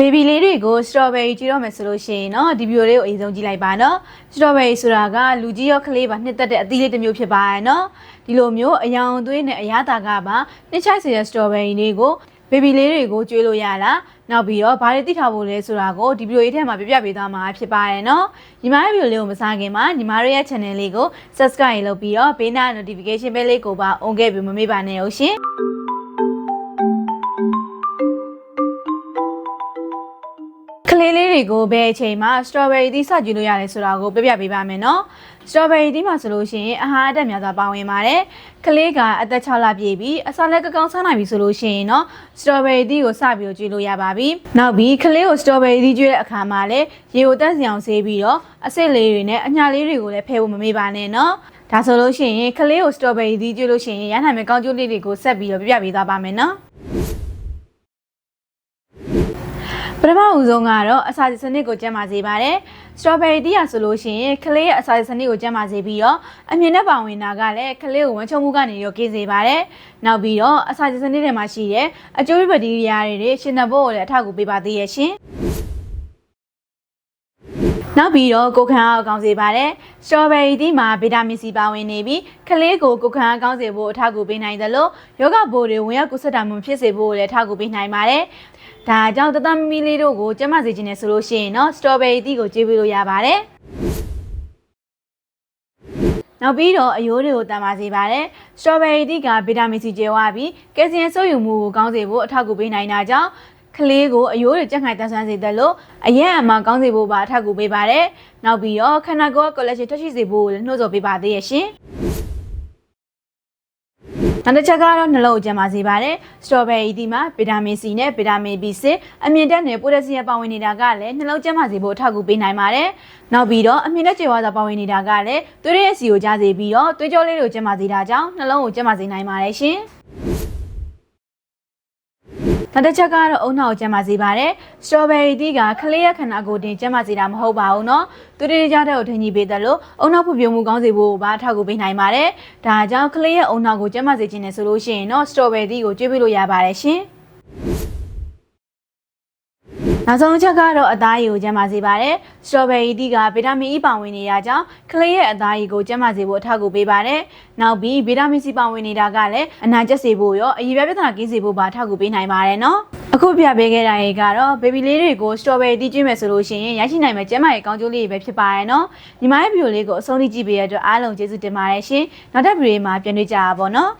ဘေဘီလေးတွေကိုစတော်ဘယ်ရီကြည့်တော့မယ်ဆိုလို့ရှိရင်เนาะဒီဗီဒီယိုလေးကိုအရင်ဆုံးကြည့်လိုက်ပါเนาะစတော်ဘယ်ရီဆိုတာကလူကြီးရောကလေးပါနှစ်သက်တဲ့အသီးလေးတစ်မျိုးဖြစ်ပါရဲ့เนาะဒီလိုမျိုးအယောင်သွေးနဲ့အရသာကပါနှစ်ချိုက်စေတဲ့စတော်ဘယ်ရီလေးကိုဘေဘီလေးတွေကိုကျွေးလို့ရလားနောက်ပြီးတော့ဘာတွေသိထားဖို့လဲဆိုတာကိုဒီဗီဒီယိုလေးထဲမှာပြပြပေးသွားမှာဖြစ်ပါတယ်เนาะညီမရဲ့ဗီဒီယိုလေးကိုမစားခင်မှာညီမတို့ရဲ့ channel လေးကို subscribe လုပ်ပြီးတော့ဘေးနား notification bell လေးကိုပါ on ခဲ့ပြီးမမေ့ပါနဲ့ဟုတ်ရှင် တွေကိုဘယ်အချိန်မှာ strawberry သီးစကြည့်လို့ရတယ်ဆိုတာကိုပြပြပေးပါမယ်နော် strawberry သီးမှာဆိုလို့ရှိရင်အဟာအတက်များစွာပါဝင်ပါတယ်ကလေးကအသက်6လပြည့်ပြီးအစာလက်ကကောင်းစားနိုင်ပြီဆိုလို့ရှိရင်နော် strawberry သီးကိုစပြီးတော့ကြည့်လို့ရပါပြီနောက်ပြီးကလေးကို strawberry သီးကျွေးတဲ့အခါမှာလည်းရေကိုတက်စီအောင်ဆေးပြီးတော့အစစ်လေးတွေနဲ့အညာလေးတွေကိုလည်းဖယ်ဖို့မမေ့ပါနဲ့နော်ဒါဆိုလို့ရှိရင်ကလေးကို strawberry သီးကျွေးလို့ရှိရင်ရနိုင်မယ့်ကောင်းကျိုးလေးတွေကိုဆက်ပြီးတော့ပြပြပေးသွားပါမယ်နော် ပထမဦးဆုံးကတော့အစာစနစ်ကိုကျန်းမာစေပါတယ်။ strawberry တီးရဆိုလို့ရှိရင်ကလေးရဲ့အစာစနစ်ကိုကျန်းမာစေပြီးတော့အမြင်နဲ့ပါဝင်တာကလည်းကလေးကိုဝမ်းချုံမှုကနေရောကင်းစေပါတယ်။နောက်ပြီးတော့အစာစနစ်ထဲမှာရှိတဲ့အကျိုးဘက်တီးရီးယားတွေရှင်သန်ဖို့ကိုလည်းအထောက်အကူပေးပါသေးရဲ့ရှင်။ နောက်ပြီးတော့ကိုခန်းအားကောင်းစေပါတယ်။ strawberry တီးမှာဗီတာမင်စီပါဝင်နေပြီးကလေးကိုကိုခန်းအားကောင်းစေဖို့အထောက်အကူပေးနိုင်တယ်လို့ယောဂဘိုးတွေဝင်ရောက်ကုသတာမှုဖြစ်စေဖို့လည်းအထောက်အကူပေးနိုင်ပါတယ်။ဒါကြောင့်တသမမီလေးတို့ကိုကျန်းမာစေခြင်းနဲ့ဆိုလို့ရှိရင်တော့ strawberry တီးကိုကျွေးပေးလို့ရပါတယ်။နောက်ပြီးတော့အယိုးတွေကိုတန်ပါစေပါတယ်။ strawberry တီးကဗီတာမင်စီကျဲဝါပြီးကယ်လ်ဆီယမ်စိုးယူမှုကိုကောင်းစေဖို့အထောက်အကူပေးနိုင်တာကြောင့် ကလေးကိုအယိုးတွေကြက်ခိုင်တန်ဆွမ်းစေတယ်လို့အရက်အမှကောင်းစေဖို့ပါအထောက်အကူပေးပါတယ်။နောက်ပြီးတော့ခန္ဓာကိုယ်ကကော်လက်ရှင်ထွက်ရှိစေဖို့လည်းနှိုးဆော်ပေးပါသေးရဲ့ရှင်။နောက်တစ်ချက်ကတော့နှလုံးကိုကျန်းမာစေပါတယ်။ strawberry ဒီမှာဗီတာမင် C နဲ့ဗီတာမင် B6 အမြင့်တက်တဲ့ပိုတက်ဆီယမ်ပါဝင်နေတာကလည်းနှလုံးကျန်းမာစေဖို့အထောက်အကူပေးနိုင်ပါတယ်။နောက်ပြီးတော့အမြင့်တက်ကျေဝါးစွာပါဝင်နေတာကလည်းသွေးရဲ့အစီကိုကြားစေပြီးတော့သွေးကြောလေးကိုကျန်းမာစေတာကြောင့်နှလုံးကိုကျန်းမာစေနိုင်ပါတယ်ရှင်။ နောက်တစ်ချက်ကတော့အုံနောက်ကိုကျန်းမာစေပါတယ်။ strawberry တီးကကလေးရဲ့ခန္ဓာကိုယ်တင်ကျန်းမာစေတာမဟုတ်ပါဘူးเนาะ။သူတွေကြားတဲ့ကိုထင်ကြီးပေးတယ်လို့အုံနောက်ဖွံ့ဖြိုးမှုကောင်းစေဖို့ပါအထောက်အကူပေးနိုင်ပါတယ်။ဒါကြောင့်ကလေးရဲ့အုံနောက်ကိုကျန်းမာစေခြင်းနဲ့ဆိုလို့ရှိရင်เนาะ strawberry တီးကိုကျွေးပေးလို့ရပါတယ်ရှင်။ နောက်ဆုံးအချက်ကတော့အသားရည်ကိုကျန်းမာစေပါတယ်။ strawberry တီးကဗီတာမင် E ပါဝင်နေတာကြောင့်ကလေးရဲ့အသားရည်ကိုကျန်းမာစေဖို့အထောက်အကူပေးပါတယ်။နောက်ပြီးဗီတာမင် C ပါဝင်နေတာကလည်းအနာကျက်စေဖို့ရောအရည်ပြပြဿနာကင်းစေဖို့ပါအထောက်အကူပေးနိုင်ပါတယ်နော်။အခုပြပေးခဲ့တာတွေကတော့ baby လေးတွေကို strawberry တီးကျွေးမယ်ဆိုလို့ရှိရင်ရရှိနိုင်မယ့်ကျန်းမာရေးကောင်းကျိုးလေးတွေပဲဖြစ်ပါရဲ့နော်။ညီမရဲ့ဗီဒီယိုလေးကိုအဆုံးထိကြည့်ပေးရတဲ့အတွက်အားလုံးကျေးဇူးတင်ပါတယ်ရှင်။နောက်တဲ့ဗီဒီယိုမှာပြန်တွေ့ကြပါပါနော်။